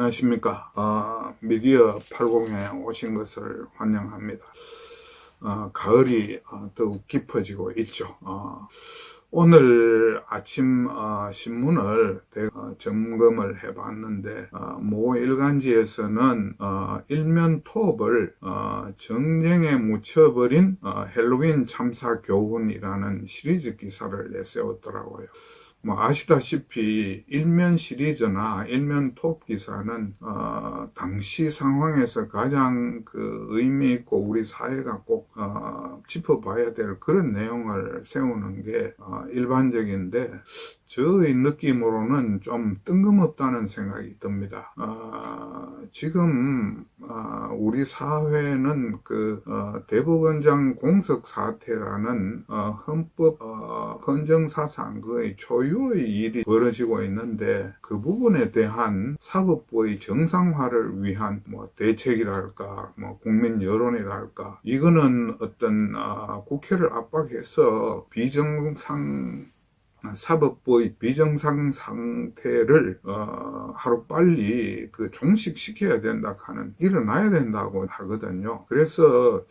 안녕하십니까. 어, 미디어 80에 오신 것을 환영합니다. 어, 가을이 어, 더욱 깊어지고 있죠. 어, 오늘 아침 어, 신문을 대- 어, 점검을 해봤는데 어, 모 일간지에서는 어, 일면 톱을 어, 정쟁에 묻혀버린 어, 헬로윈 참사 교훈이라는 시리즈 기사를 내세웠더라고요. 뭐 아시다시피 일면 시리즈나 일면 톱 기사는 어, 당시 상황에서 가장 그 의미 있고 우리 사회가 꼭 어, 짚어봐야 될 그런 내용을 세우는 게 어, 일반적인데 저의 느낌으로는 좀 뜬금없다는 생각이 듭니다. 어, 지금 어, 우리 사회는 그 어, 대법원장 공석 사태라는 어, 헌법 어, 헌정 사상 거의 초유의 일이 벌어지고 있는데 그 부분에 대한 사법부의 정상화를 위한 뭐 대책이랄까 뭐 국민 여론이랄까 이거는 어떤 어, 국회를 압박해서 비정상 사법부의 비정상 상태를 어, 하루 빨리 그 종식시켜야 된다 하는 일어나야 된다고 하거든요. 그래서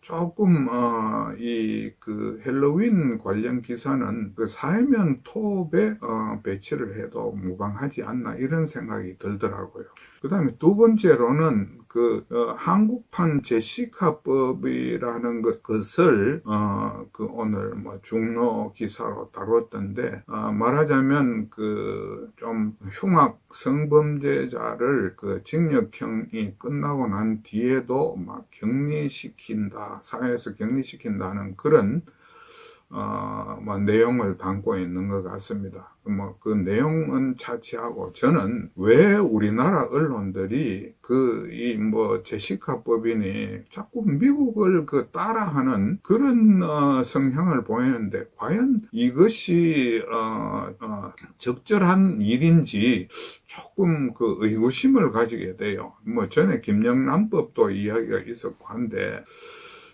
조금 어, 이그 헬로윈 관련 기사는 그 사회면 톱에 어, 배치를 해도 무방하지 않나 이런 생각이 들더라고요. 그 다음에 두 번째로는 그 어, 한국판 제시카법이라는 것, 것을 어, 그 오늘 뭐 중로 기사로 다뤘던데 어, 말하자면 그 좀 흉악 성범죄자를 그 징역형이 끝나고 난 뒤에도 막 격리시킨다 사회에서 격리시킨다는 그런 어, 뭐 내용을 담고 있는 것 같습니다. 뭐 그 내용은 차치하고 저는 왜 우리나라 언론들이 그 이 뭐 제시카법이니 자꾸 미국을 그 따라하는 그런 어, 성향을 보이는데 과연 이것이 어, 어, 적절한 일인지 조금 그 의구심을 가지게 돼요. 뭐 전에 김영란법도 이야기가 있었고 한데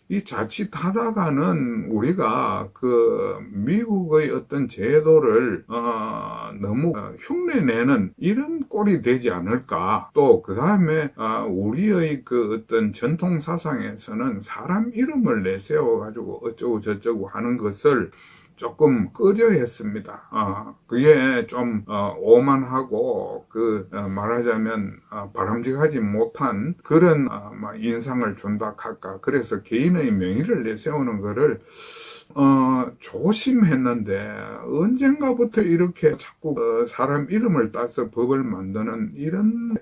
이 자칫하다가는 우리가 그 미국의 어떤 제도를 어, 너무 어, 흉내내는 이런 꼴이 되지 않을까. 또 그 다음에 어, 우리의 그 어떤 전통 사상에서는 사람 이름을 내세워 가지고 어쩌고 저쩌고 하는 것을 조금 꺼려 했습니다. 어, 그게 좀 어, 오만하고 그 어, 말하자면 어, 바람직하지 못한 그런 어, 막 인상을 준다 할까. 그래서 개인의 명의를 내세우는 거를 어, 조심했는데 언젠가부터 이렇게 자꾸 어, 사람 이름을 따서 법을 만드는 이런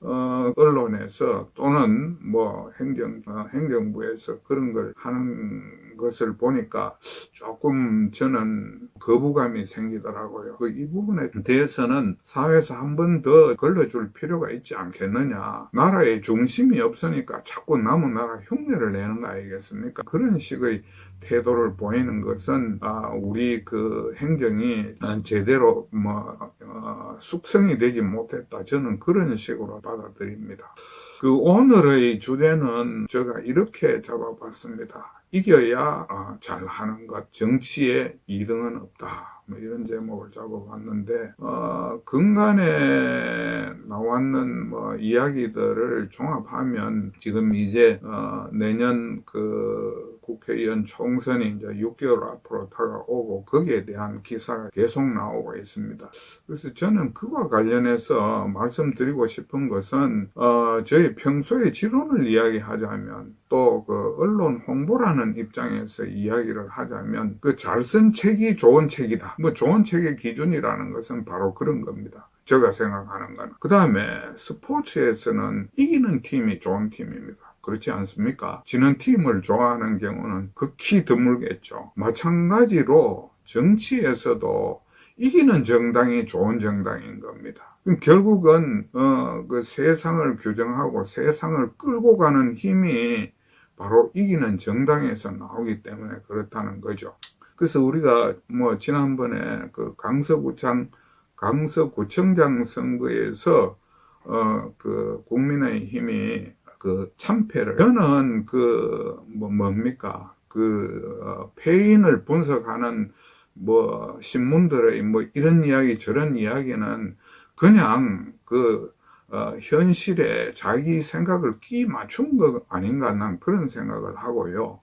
어, 언론에서 또는 뭐 행정 어, 행정부에서 그런 걸 하는 것을 보니까 조금 저는 거부감이 생기더라고요. 그이 부분에 대해서는 사회에서 한 번 더 걸러줄 필요가 있지 않겠느냐. 나라의 중심이 없으니까 자꾸 남은 나라 흉내를 내는 거 아니겠습니까? 그런 식의 태도를 보이는 것은 아, 우리 그 행정이 제대로 뭐 어, 숙성이 되지 못했다. 저는 그런 식으로 받아들입니다. 그 오늘의 주제는 제가 이렇게 잡아봤습니다. 이겨야 아, 잘하는 것, 정치에 2등은 없다. 뭐 이런 제목을 잡아봤는데 어, 근간에 나왔는 뭐 이야기들을 종합하면 지금 이제 어, 내년 그 국회의원 총선이 이제 6개월 앞으로 다가오고 거기에 대한 기사가 계속 나오고 있습니다. 그래서 저는 그와 관련해서 말씀드리고 싶은 것은 어, 저희 평소에 지론을 이야기하자면 또 그 언론 홍보라는 입장에서 이야기를 하자면 그 잘 쓴 책이 좋은 책이다. 뭐 좋은 책의 기준이라는 것은 바로 그런 겁니다. 제가 생각하는 거는. 그 다음에 스포츠에서는 이기는 팀이 좋은 팀입니다. 그렇지 않습니까? 지는 팀을 좋아하는 경우는 극히 드물겠죠. 마찬가지로 정치에서도 이기는 정당이 좋은 정당인 겁니다. 결국은 어, 그 세상을 규정하고 세상을 끌고 가는 힘이 바로 이기는 정당에서 나오기 때문에 그렇다는 거죠. 그래서 우리가 뭐 지난번에 그 강서구청 강서구청장 선거에서 어 그 국민의힘이 그 참패를 저는 그 뭐 뭡니까 그 어, 패인을 분석하는 뭐 신문들의 뭐 이런 이야기 저런 이야기는 그냥 그 어, 현실에 자기 생각을 끼 맞춘 거 아닌가 난 그런 생각을 하고요.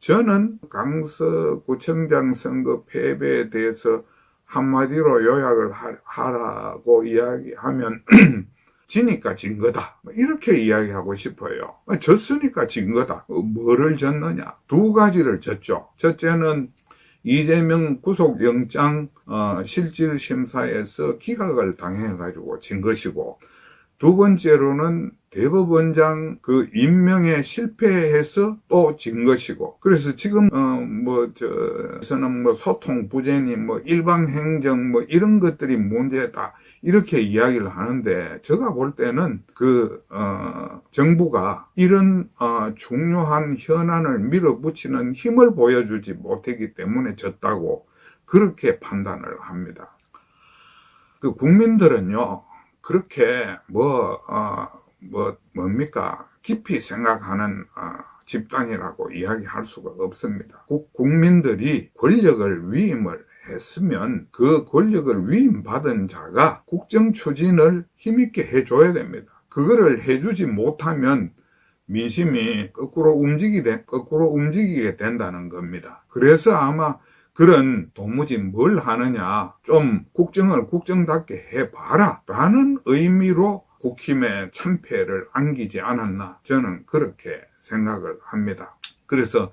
저는 강서구청장 선거 패배에 대해서 한마디로 요약을 하- 하라고 이야기하면 지니까 진 거다. 뭐 이렇게 이야기하고 싶어요. 졌으니까 진 거다. 어, 뭐를 졌느냐? 두 가지를 졌죠. 첫째는 이재명 구속영장 어, 실질심사에서 기각을 당해가지고 진 것이고 두 번째로는 대법원장 그 임명에 실패해서 또 진 것이고 그래서 지금 어뭐저 저는 뭐 소통 부재니 뭐 일방 행정 뭐 이런 것들이 문제다 이렇게 이야기를 하는데 제가 볼 때는 그 어, 정부가 이런 어, 중요한 현안을 밀어붙이는 힘을 보여주지 못했기 때문에 졌다고 그렇게 판단을 합니다. 그 국민들은요 그렇게 뭐, 어, 뭐, 뭡니까? 깊이 생각하는, 어, 집단이라고 이야기할 수가 없습니다. 국, 국민들이 권력을 위임을 했으면 그 권력을 위임받은 자가 국정 추진을 힘있게 해줘야 됩니다. 그거를 해주지 못하면 민심이 거꾸로 움직이게, 거꾸로 움직이게 된다는 겁니다. 그래서 아마 그런 도무지 뭘 하느냐 좀 국정을 국정답게 해봐라 라는 의미로 국힘의 참패를 안기지 않았나 저는 그렇게 생각을 합니다. 그래서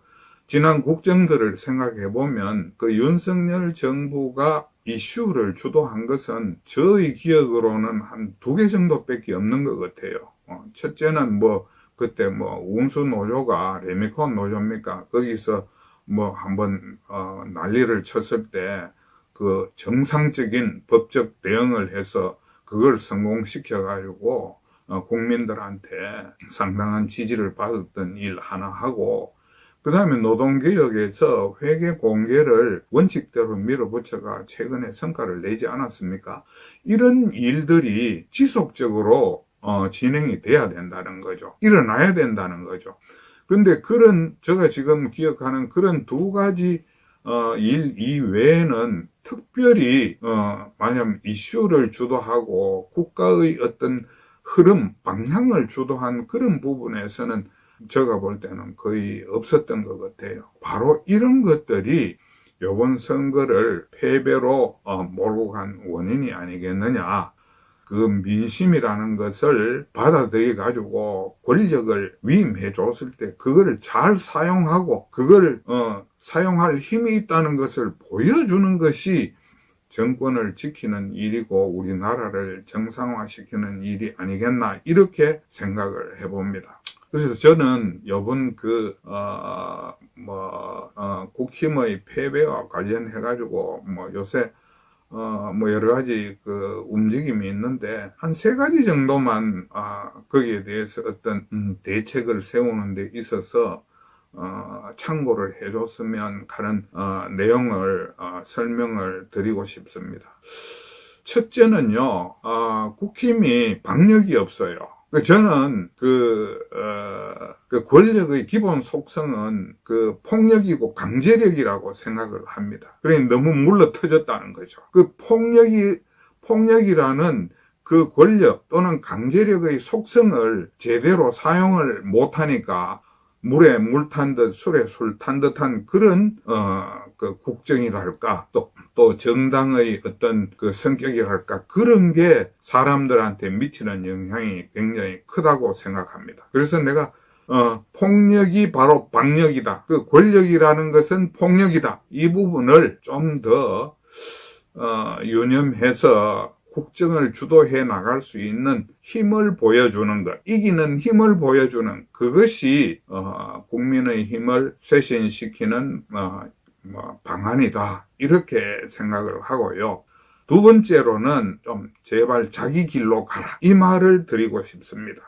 지난 국정들을 생각해 보면 그 윤석열 정부가 이슈를 주도한 것은 저의 기억으로는 한 두 개 정도밖에 없는 것 같아요. 어, 첫째는 뭐 그때 뭐 운수 노조가 레미콘 노조입니까? 거기서 뭐 한번 어, 난리를 쳤을 때 그 정상적인 법적 대응을 해서 그걸 성공시켜 가지고 어, 국민들한테 상당한 지지를 받았던 일 하나 하고 그 다음에 노동개혁에서 회계 공개를 원칙대로 밀어붙여가 최근에 성과를 내지 않았습니까? 이런 일들이 지속적으로 어, 진행이 돼야 된다는 거죠. 일어나야 된다는 거죠. 근데 그런 제가 지금 기억하는 그런 두 가지 어, 일 이외에는 특별히 어, 만약 이슈를 주도하고 국가의 어떤 흐름 방향을 주도한 그런 부분에서는 제가 볼 때는 거의 없었던 것 같아요. 바로 이런 것들이 이번 선거를 패배로 어, 몰고 간 원인이 아니겠느냐. 그 민심이라는 것을 받아들여 가지고 권력을 위임해 줬을 때 그거를 잘 사용하고 그걸 어, 사용할 힘이 있다는 것을 보여주는 것이 정권을 지키는 일이고 우리나라를 정상화시키는 일이 아니겠나 이렇게 생각을 해봅니다. 그래서 저는 이번 그, 어, 뭐, 어, 국힘의 패배와 관련해 가지고 뭐 요새 어, 뭐, 여러 가지, 그, 움직임이 있는데, 한 세 가지 정도만, 아, 거기에 대해서 어떤, 음, 대책을 세우는 데 있어서, 어, 참고를 해줬으면 하는, 어, 내용을, 어, 설명을 드리고 싶습니다. 첫째는요, 어, 국힘이 방력이 없어요. 그 저는 그, 어, 그 권력의 기본 속성은 그 폭력이고 강제력이라고 생각을 합니다. 그러니 너무 물러 터졌다는 거죠. 그 폭력이, 폭력이라는 그 권력 또는 강제력의 속성을 제대로 사용을 못하니까 물에 물 탄 듯 술에 술 탄 듯한 그런 어 그 국정이랄까 또 또 정당의 어떤 그 성격이랄까 그런 게 사람들한테 미치는 영향이 굉장히 크다고 생각합니다. 그래서 내가 어 폭력이 바로 방력이다. 그 권력이라는 것은 폭력이다. 이 부분을 좀더 어, 유념해서 국정을 주도해 나갈 수 있는 힘을 보여주는 것, 이기는 힘을 보여주는 그것이 어, 국민의 힘을 쇄신시키는 어, 뭐 방안이다 이렇게 생각을 하고요. 두 번째로는 좀 제발 자기 길로 가라 이 말을 드리고 싶습니다.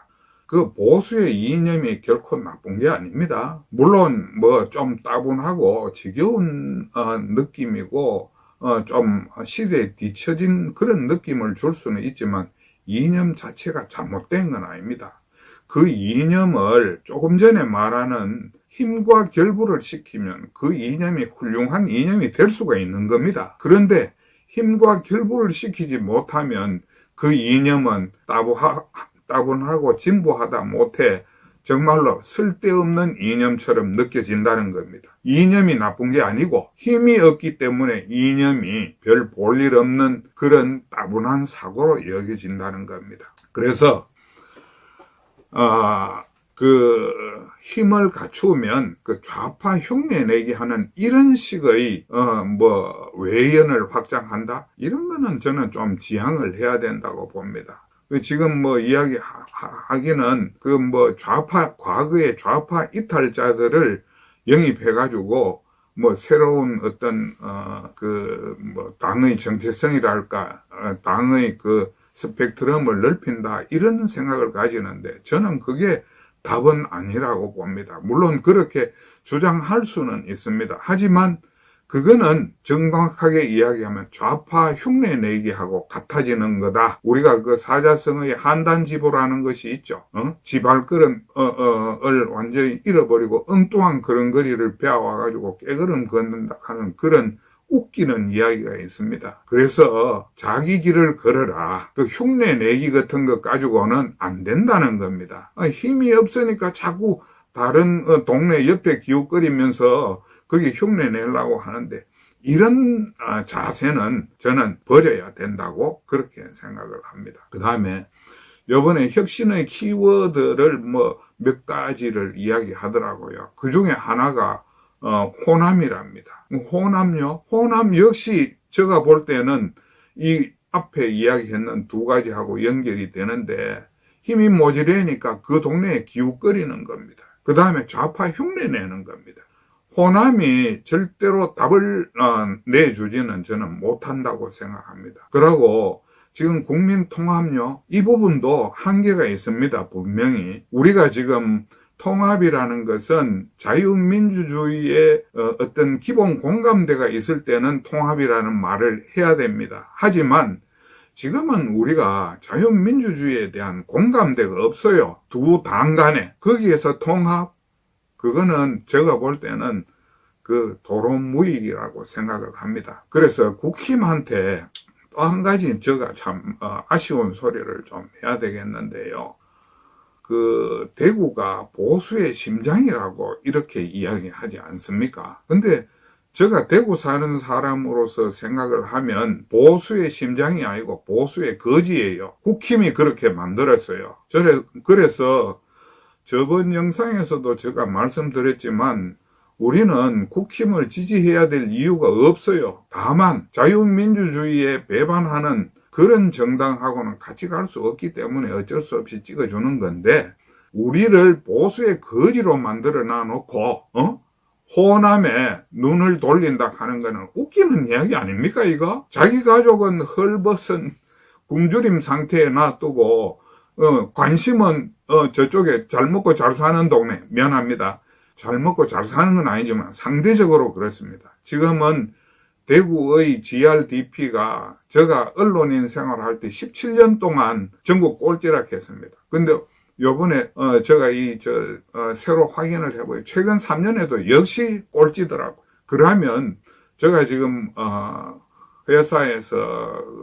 그 보수의 이념이 결코 나쁜 게 아닙니다. 물론 뭐 좀 따분하고 지겨운 어, 느낌이고 어, 좀 시대에 뒤처진 그런 느낌을 줄 수는 있지만 이념 자체가 잘못된 건 아닙니다. 그 이념을 조금 전에 말하는 힘과 결부를 시키면 그 이념이 훌륭한 이념이 될 수가 있는 겁니다. 그런데 힘과 결부를 시키지 못하면 그 이념은 따분하, 따분하고 진보하다 못해 정말로 쓸데없는 이념처럼 느껴진다는 겁니다. 이념이 나쁜 게 아니고 힘이 없기 때문에 이념이 별 볼 일 없는 그런 따분한 사고로 여겨진다는 겁니다. 그래서 아, 그 힘을 갖추면 그 좌파 흉내내기 하는 이런 식의 어 뭐 외연을 확장한다 이런 거는 저는 좀 지양을 해야 된다고 봅니다. 그 지금 뭐 이야기 하기는 그 뭐 좌파 과거의 좌파 이탈자들을 영입해가지고 뭐 새로운 어떤 어그 뭐 당의 정체성이랄까 어, 당의 그 스펙트럼을 넓힌다 이런 생각을 가지는데 저는 그게 답은 아니라고 봅니다. 물론 그렇게 주장할 수는 있습니다. 하지만 그거는 정확하게 이야기하면 좌파 흉내 내기 하고 같아지는 거다. 우리가 그 사자성의 한단지보라는 것이 있죠. 어? 지발걸음을 어, 어, 완전히 잃어버리고 엉뚱한 그런 거리를 배워와가지고 깨걸음 걷는다 하는 그런 웃기는 이야기가 있습니다. 그래서 자기 길을 걸어라. 그 흉내 내기 같은 것 가지고는 안 된다는 겁니다. 아, 힘이 없으니까 자꾸 다른 어, 동네 옆에 기웃거리면서 거기 흉내 내려고 하는데 이런 아, 자세는 저는 버려야 된다고 그렇게 생각을 합니다. 그 다음에 요번에 혁신의 키워드를 뭐 몇 가지를 이야기하더라고요. 그 중에 하나가 어, 호남이랍니다. 호남요? 호남 역시 제가 볼 때는 이 앞에 이야기했는 두 가지하고 연결이 되는데 힘이 모자라니까 그 동네에 기웃거리는 겁니다. 그 다음에 좌파 흉내 내는 겁니다. 호남이 절대로 답을 어, 내주지는 저는 못한다고 생각합니다. 그러고 지금 국민통합요 이 부분도 한계가 있습니다. 분명히 우리가 지금 통합이라는 것은 자유민주주의의 어, 어떤 기본 공감대가 있을 때는 통합이라는 말을 해야 됩니다. 하지만 지금은 우리가 자유민주주의에 대한 공감대가 없어요. 두 당 간에. 거기에서 통합, 그거는 제가 볼 때는 그 도로무익이라고 생각을 합니다. 그래서 국힘한테 또 한 가지 제가 참 어, 아쉬운 소리를 좀 해야 되겠는데요. 그 대구가 보수의 심장이라고 이렇게 이야기하지 않습니까? 근데 제가 대구 사는 사람으로서 생각을 하면 보수의 심장이 아니고 보수의 거지예요. 국힘이 그렇게 만들었어요. 그래서 저번 영상에서도 제가 말씀드렸지만 우리는 국힘을 지지해야 될 이유가 없어요. 다만 자유민주주의에 배반하는 그런 정당하고는 같이 갈 수 없기 때문에 어쩔 수 없이 찍어주는 건데 우리를 보수의 거지로 만들어 놔놓고 어? 호남에 눈을 돌린다 하는 거는 웃기는 이야기 아닙니까 이거? 자기 가족은 헐벗은 굶주림 상태에 놔두고 어, 관심은 어, 저쪽에 잘 먹고 잘 사는 동네 미안합니다. 잘 먹고 잘 사는 건 아니지만 상대적으로 그렇습니다. 지금은 대구의 GRDP가 제가 언론인 생활할 때 17년 동안 전국 꼴찌락 했습니다. 근데 요번에 어 제가 이 저 어, 새로 확인을 해보요 최근 3년에도 역시 꼴찌더라고. 그러면 제가 지금 어 회사에서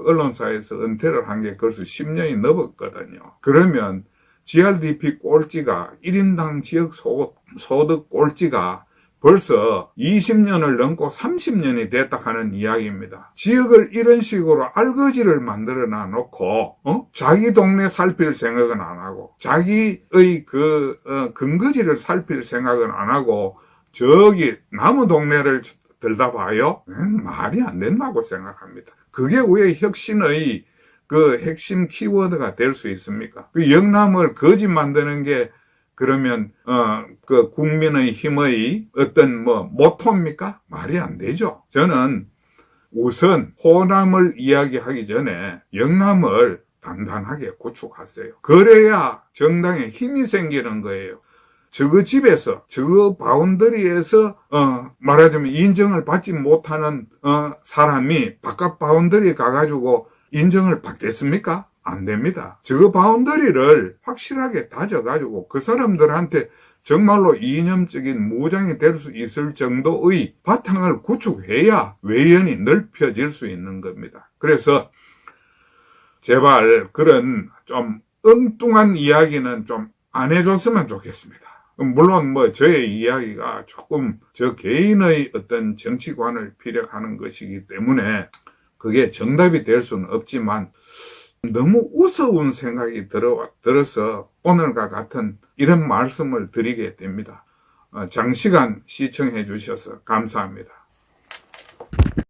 언론사에서 은퇴를 한 게 벌써 10년이 넘었거든요. 그러면 GRDP 꼴찌가 1인당 지역 소득, 꼴찌가 벌써 20년을 넘고 30년이 됐다 하는 이야기입니다. 지역을 이런 식으로 알거지를 만들어 놔 놓고 어? 자기 동네 살필 생각은 안 하고 자기의 그 어, 근거지를 살필 생각은 안 하고 저기 남의 동네를 들다 봐요? 음, 말이 안 된다고 생각합니다. 그게 왜 혁신의 그 핵심 키워드가 될 수 있습니까? 그 영남을 거짓 만드는 게 그러면 어 그 국민의 힘의 어떤 뭐 모토입니까? 말이 안 되죠. 저는 우선 호남을 이야기하기 전에 영남을 단단하게 구축하세요. 그래야 정당에 힘이 생기는 거예요. 저거 집에서 저거 바운더리에서 어 말하자면 인정을 받지 못하는 어 사람이 바깥 바운더리 가가지고 인정을 받겠습니까? 안 됩니다. 저 바운더리를 확실하게 다져가지고 그 사람들한테 정말로 이념적인 무장이 될 수 있을 정도의 바탕을 구축해야 외연이 넓혀질 수 있는 겁니다. 그래서 제발 그런 좀 엉뚱한 이야기는 좀 안 해줬으면 좋겠습니다. 물론 뭐 저의 이야기가 조금 저 개인의 어떤 정치관을 피력하는 것이기 때문에 그게 정답이 될 수는 없지만 너무 우스운 생각이 들어, 들어서 오늘과 같은 이런 말씀을 드리게 됩니다. 어, 장시간 시청해 주셔서 감사합니다.